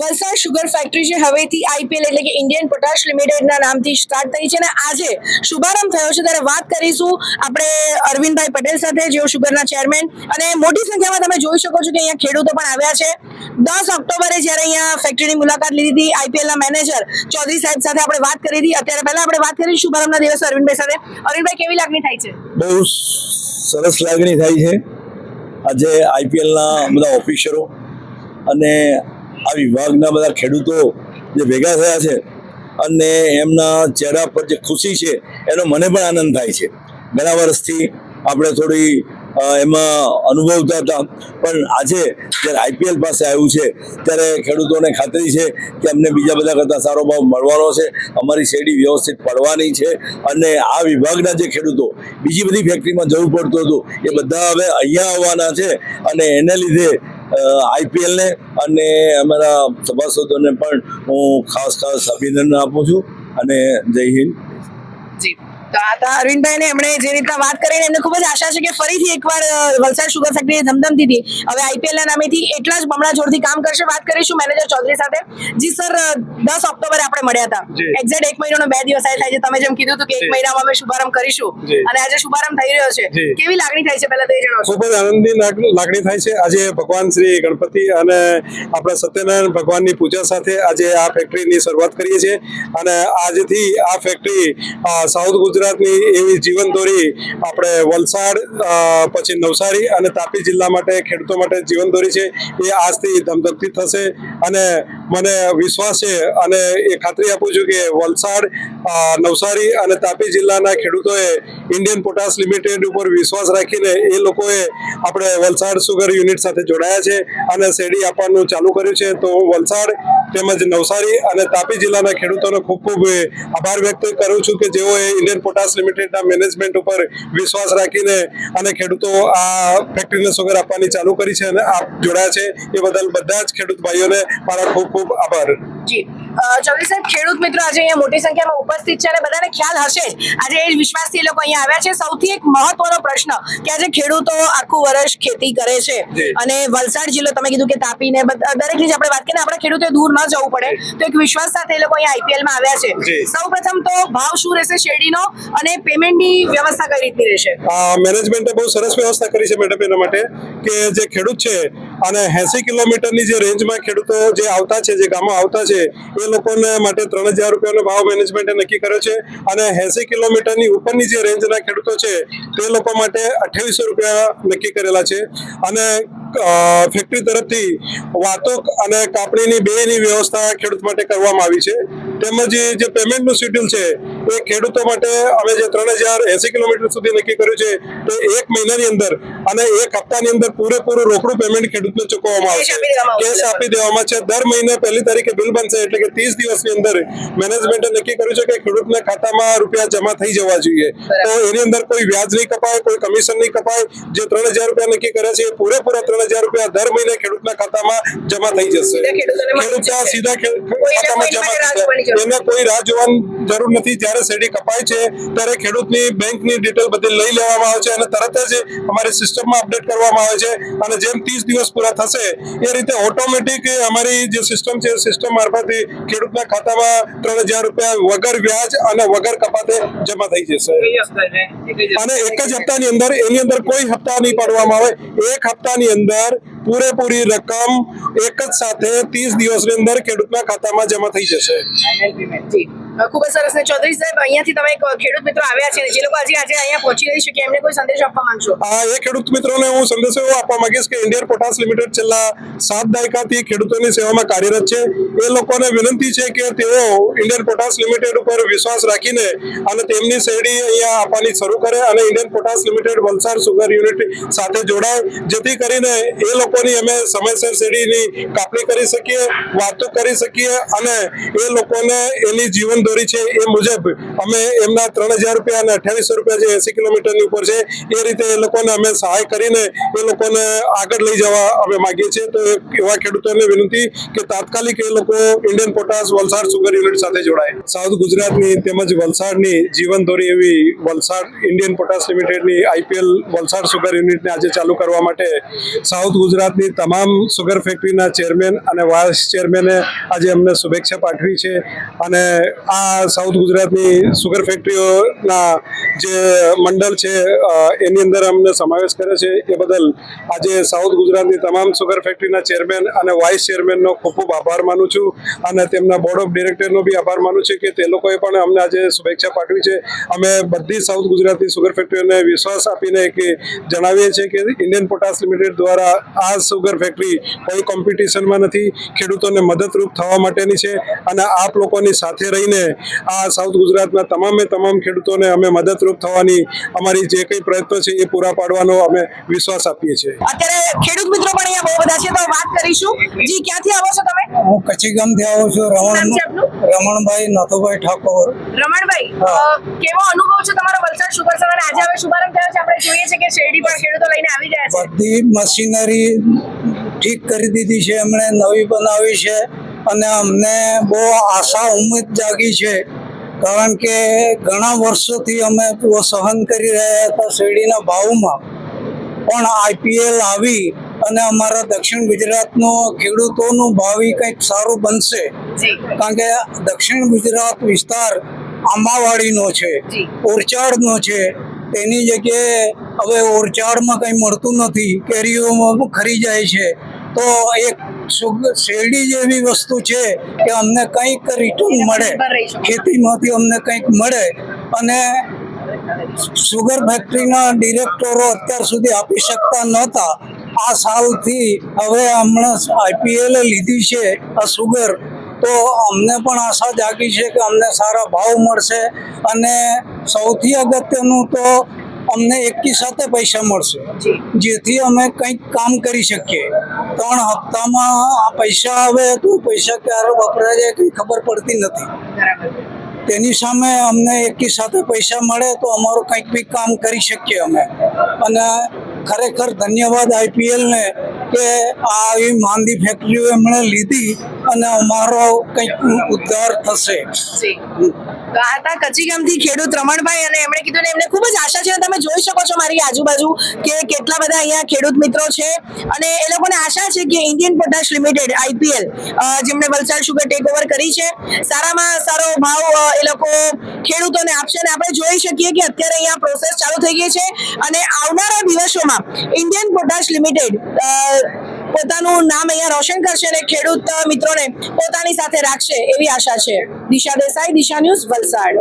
Valsad sugar factory છે હવેથી IPL એટલે કે ઇન્ડિયન પોટાશ લિમિટેડના નામથી સ્ટાર્ટ થઈ છે અને આજે શુભારંભ થયો છે. ત્યારે વાત કરીશું આપણે અરવિંદભાઈ પટેલ સાથે, જેઓ શુગરના ચેરમેન અને મોટી સંખ્યામાં તમે જોઈ શકો છો કે અહીંયા ખેડૂતો પણ આવ્યા છે. દસ ઓક્ટોબરે જ્યારે અહીંયા ફેક્ટરીની મુલાકાત લીધી હતી આઈપીએલના મેનેજર ચૌધરી સાહેબ સાથે આપણે વાત કરી હતી. અત્યારે પહેલા આપણે વાત કરી શુભારંભના દિવસે અરવિંદભાઈ સાથે. અરવિંદભાઈ, કેવી લાગણી થાય છે? બહુ સરસ લાગણી થાય છે. આજે આઈપીએલના બધા ઓફિસરો અને આ વિભાગના બધા ખેડૂતો જે ભેગા થયા છે અને એમના ચહેરા પર જે ખુશી છે, એનો મને પણ આનંદ થાય છે. ઘણા વર્ષથી આપણે થોડી એમાં અનુભવતા હતા. પણ આજે જ્યારે આઈપીએલ પાસે આવ્યું છે, ત્યારે ખેડૂતોને ખાતરી છે કે અમને બીજા બધા કરતાં સારો ભાવ મળવાનો છે. અમારી શેરડી વ્યવસ્થિત પડવાની છે અને આ વિભાગના જે ખેડૂતો, બીજી બધી ફેક્ટરીમાં જવું પડતું હતું, એ બધા હવે અહીંયા આવવાના છે અને એને લીધે આઈપીએલને અને અમારા સભાસદોને પણ હું ખાસ ખાસ અભિનંદન આપું છું અને જય હિન્દ. તો આ હતા અરવિંદભાઈ ને એમણે જે રીતના વાત કરીને એમને ખૂબ જ આશા છે કે ફરીથી એકવાર વલસાડ શુગર ફેક્ટરી ધમધમતી હતી હવે આઈપીએલ ના નામેથી એટલા જ બમણા જોરથી કામ કરશે. વાત કરીશું મેનેજર ચૌધરી સાથે. જી સર દસ ઓક્ટોબરે આપણે મળ્યા હતા. એક્ઝેક્ટ એક મહિનાનો બે દિવસ થાય છે. તમે જેમ કીધું હતું કે એક. મહિનામાં અમે શુભારંભ કરીશું. અને આજે શુભારંભ થઈ રહ્યો છે. કેવી લાગણી થાય છે પહેલા તો એ જણાવશો? ખૂબ જ આનંદની લાગણી થાય છે. આજે ભગવાન શ્રી ગણપતિ અને આપણા સત્યનારાયણ ભગવાનની પૂજા સાથે આજે આ ફેક્ટરીની શરૂઆત કરીએ છીએ. અને આજથી આ ફેક્ટરી સાઉથ સાઉથ ગુજરાતની એવી જીવનદોરી આપણે વલસાડ પછી નવસારી અને તાપી જિલ્લા માટે ખેડૂતો માટે જીવનદોરી છે. એ આજથી ધમધમતી થશે અને મને વિશ્વાસ છે અને એ ખાતરી આપું છું કે વલસાડ નવસારી અને તાપી જિલ્લાના ખેડૂતોએ ઇન્ડિયન પોટાસ લિમિટેડ ઉપર વિશ્વાસ રાખીને એ લોકોએ આપણે વલસાડ સુગર યુનિટ સાથે જોડાયા છે અને શેરડી આપવાનું ચાલુ કર્યું છે. તો વલસાડ તેમજ નવસારી અને તાપી જિલ્લાના ખેડૂતોનો ખૂબ ખૂબ આભાર વ્યક્ત કરું છું કે જેઓએ ઇન્ડિયન પોટાસ લિમિટેડના મેનેજમેન્ટ ઉપર વિશ્વાસ રાખીને અને ખેડૂતો આ ફેક્ટરીને સુગર આપવાની ચાલુ કરી છે અને આપ જોડાયા છે. એ બદલ બધા જ ખેડૂત ભાઈઓને મારા ખૂબ ખૂબ આભાર. જી. ચૌધરી સાહેબ ખેડૂત મિત્રો આજે અહીંયા મોટી સંખ્યામાં ઉપસ્થિત છે અને બધાને ખ્યાલ હશે જ. આજે એ જ વિશ્વાસથી એ લોકો અહીંયા આવ્યા છે. સૌથી એક મહત્વનો પ્રશ્ન કે આજે ખેડૂતો આખું વર્ષ ખેતી કરે છે અને વલસાડ જિલ્લો તમે કીધું કે તાપીને દરેકની જ આપણે વાત કરીએ આપણે ખેડૂતોએ દૂર ન જવું પડે. તો એક વિશ્વાસ સાથે એ લોકો અહીંયા આઈપીએલમાં આવ્યા છે. સૌપ્રથમ તો ભાવ શું રહેશે શેરડીનો અને પેમેન્ટની વ્યવસ્થા કઈ રીતની રહેશે? મેનેજમેન્ટે બહુ સરસ વ્યવસ્થા કરી છે મેડમ એના માટે કે જે ખેડૂત છે અને એસી કિલોમીટરની જે રેન્જમાં ખેડૂતો જે આવતા છે, જે ગામો આવતા છે, એ લોકોને માટે ત્રણ હજાર રૂપિયાનો ભાવ મેનેજમેન્ટે નક્કી કર્યો છે અને એસી કિલોમીટરની ઉપરની જે રેન્જના ખેડૂતો છે, તે લોકો માટે અઠ્યાવીસો રૂપિયા નક્કી કરેલા છે. અને ફેક્ટરી તરફથી વાતોક અને કાપણીની બેની વ્યવસ્થા ખેડૂત માટે કરવામાં આવી છે. તેમજ જે પેમેન્ટનું શેડ્યુલ છે એ ખેડૂતો માટે અમે જે ત્રણ હજાર એસી કિલોમીટર સુધી નક્કી કર્યું છે તો એક મહિનાની અંદર અને એક હપ્તાની અંદર પૂરેપૂરું રોકડું પેમેન્ટ ખેડૂતને ચૂકવવામાં આવશે. કેશ આપી દેવામાં છે દર મહિને પહેલી તારીખે બિલ બનશે એટલે કે ત્રીસ દિવસની અંદર મેનેજમેન્ટે નક્કી કર્યું છે કે ખેડૂતના ખાતામાં રૂપિયા જમા થઈ જવા જોઈએ. તો એની અંદર કોઈ વ્યાજ નહીં કપાય કોઈ કમિશન નહીં કપાય. જે ત્રણ હજાર રૂપિયા નક્કી કર્યા છે એ પૂરેપૂરા ત્રણ હજાર રૂપિયા દર મહિને ખેડૂતના ખાતામાં જમા થઈ જશે. ખેડૂતના સીધા ખાતામાં જમા એને કોઈ રાહ જોવાની જરૂર નથી. જ્યારે શેરડી કપાય છે ત્યારે ખેડૂતની બેંકની ડિટેલ બધી લઈ લેવામાં આવે છે અને તરત જ અમારી સિસ્ટમમાં અપડેટ કરવામાં આવે છે. અને જેમ ત્રીસ દિવસ પૂરા થશે એ રીતે ઓટોમેટિક અમારી જે સિસ્ટમ છે સિસ્ટમ મારફતથી ખેડૂતના ખાતામાં ત્રણ હજાર રૂપિયા વગર વ્યાજ અને વગર કપાતે જમા થઈ જશે. અને એક જ હપ્તાની અંદર એની અંદર કોઈ હપ્તા નહીં પાડવામાં આવે. એક હપ્તાની અંદર પૂરેપૂરી રકમ એક જ સાથે ત્રીસ દિવસની અંદર ખેડૂતના ખાતામાં જમા થઈ જશે. ખૂબ જ સરસ ને ચૌધરી સાહેબ, અહીંયાથી તમે ખેડૂત મિત્રો આવ્યા છે જે લોકો આજે આજે અહીંયા પહોંચી નહીં શકે એમને કોઈ સંદેશ આપવા માંગશો? હા, એ ખેડૂત મિત્રોને હું સંદેશો એવો આપવા માંગીશ કે ઇન્ડિયન પોટાસ લિમિટેડ છેલ્લા સાત દાયકાથી ખેડૂતોની સેવામાં કાર્યરત છે. એ લોકોને વિનંતી છે કે તેઓ ઇન્ડિયન પોટાસ લિમિટેડ ઉપર વિશ્વાસ રાખીને અને તેમની શેરડી અહીંયા આપવાની શરૂ કરે અને Indian potash limited Valsad sugar unit સાથે જોડાય. જેથી કરીને એ લોકોની અમે સમયસર શેરડીની કાપણી કરી શકીએ વાતો કરી શકીએ અને એ લોકોને એની જીવન દોરી છે એ મુજબ અમે એમના ત્રણ રૂપિયા અને અઠ્યાવીસો રૂપિયા જે એસી કિલોમીટરની ઉપર છે, એ રીતે એ લોકોને અમે સહાય કરીને એ લોકોને આગળ લઈ જવા અમે માગીએ છીએ. તો એવા ખેડૂતોને વિનંતી કે તાત્કાલિક એ લોકો Indian potash Valsad sugar unit સાથે જોડાય. સાઉથ ગુજરાતની તેમજ વલસાડની જીવન દોરી એવી વલસાડ ઇન્ડિયન પોટાશ લિમિટેડની આઈપીએલ વલસાડ સુગર યુનિટને આજે ચાલુ કરવા માટે સાઉથ ગુજરાતની તમામ સુગર ફેક્ટરીના ચેરમેન અને વાઇસ ચેરમેને આજે અમને શુભેચ્છા પાઠવી છે અને આ સાઉથ ગુજરાતની સુગર ફેક્ટરીઓના જે મંડળ છે એની અંદર અમને સમાવેશ કરે છે. એ બદલ આજે સાઉથ ગુજરાતની તમામ સુગર ફેક્ટરીના ચેરમેન અને વાઇસ ચેરમેનનો ખૂબ ખૂબ આભાર માનું છું. અને તેમના બોર્ડ ઓફ ડિરેક્ટરનો બી આભાર માનું છું કે તે લોકોએ પણ અમને આજે શુભેચ્છા પાઠવી છે. અમે બધી સાઉથ ગુજરાતની સુગર ફેક્ટરીઓને વિશ્વાસ આપીને કે જણાવીએ છીએ કે ઇન્ડિયન પોટાસ લિમિટેડ દ્વારા આ સુગર ફેક્ટરી કોઈ કોમ્પિટિશનમાં નથી. ખેડૂતોને મદદરૂપ થવા માટેની છે અને આપ લોકોની સાથે રહીને આ સાઉથ ગુજરાતના તમામે તમામ ખેડૂતોને અમે મદદરૂપ થવાની અમારી જે કંઈ પ્રયત્નો છે એ પૂરા પાડવાનો અમે વિશ્વાસ આપીએ છીએ. અત્યારે ખેડૂત મિત્રો પણ અહીંયા બહુ બધા છે તો વાત કરીશું. જી ક્યાંથી આવો છો તમે? હું કચ્છી ગામથી આવું છું રમણ રમણભાઈ નાથુભાઈ ઠાકોર. રમણભાઈ કેવો અનુભવ છે તમારો વલસાડ શુગર સવારે? આજે હવે શુભારંભ થયો છે આપણે જોઈએ છે કે શેરડી પણ ખેડૂતો લઈને આવી ગયા છે. બધી મશીનરી ઠીક કરી દીધી છે એમણે નવી બનાવી છે. અને અમને બહુ આશા ઉમ્મીદ જાગી છે. કારણ કે ઘણા વર્ષોથી અમે સહન કરી રહ્યા હતા શેરડીના ભાવમાં. પણ આઈપીએલ આવી અને અમારા દક્ષિણ ગુજરાતનો ખેડૂતોનું ભાવિ કંઈક સારું બનશે. કારણ કે દક્ષિણ ગુજરાત વિસ્તાર આંબાવાડીનો છે. ઓરચાડનો છે. તેની જગ્યાએ હવે ઓરચાડમાં કંઈ મળતું નથી કેરીઓમાં ખરી જાય છે. તો એક શેરડી જેવી વસ્તુ છે કે અમને કંઈક રિટર્ન મળે. ખેતીમાંથી અમને કંઈક મળે અને સુગર ફેક્ટરીના ડિરેક્ટરો અત્યાર સુધી આપી શકતા નહોતા. આ સાલથી હવે હમણાં આઈપીએલે લીધી છે આ સુગર તો અમને પણ આશા જાગી છે કે અમને સારા ભાવ મળશે અને સૌથી અગત્યનું તો અમને એકી સાથે પૈસા મળશે. જેથી અમે કંઈક કામ કરી શકીએ. ત્રણ હપ્તામાં આ પૈસા આવે તો પૈસા ક્યારે વપરાય જાય કંઈ ખબર પડતી નથી. તેની સામે અમને એકી સાથે પૈસા મળે તો અમારું કંઈક બી કામ કરી શકીએ અમે. અને ખરેખર ધન્યવાદ આઈપીએલને કે આ આવી માંદી ફેક્ટરીઓ એમણે લીધી અને અમારો કંઈક ઉદ્ધાર થશે. તો આ હતા કચીગામથી ખેડૂત રમણભાઈ અને એમણે કીધું ને એમને ખૂબ જ આશા છે તમે જોઈ શકો છો મારી આજુબાજુ કે કેટલા બધા અહીંયા ખેડૂત મિત્રો છે. અને એ લોકોને આશા છે કે ઇન્ડિયન પોટાશ લિમિટેડ, આઈપીએલ જેમણે વલસાડ શુગર ટેક ઓવર કરી છે, સારામાં સારો ભાવ એ લોકો ખેડૂતોને આપશે અને આપણે જોઈ શકીએ કે અત્યારે અહીંયા પ્રોસેસ ચાલુ થઈ ગઈ છે. અને આવનારા દિવસોમાં ઇન્ડિયન પોટાશ લિમિટેડ પોતાનું નામ અહીંયા રોશન કરશે અને ખેડૂત મિત્રોને પોતાની સાથે રાખશે એવી આશા છે. દિશા દેસાઈ, દિશા ન્યૂઝ વલસાડ.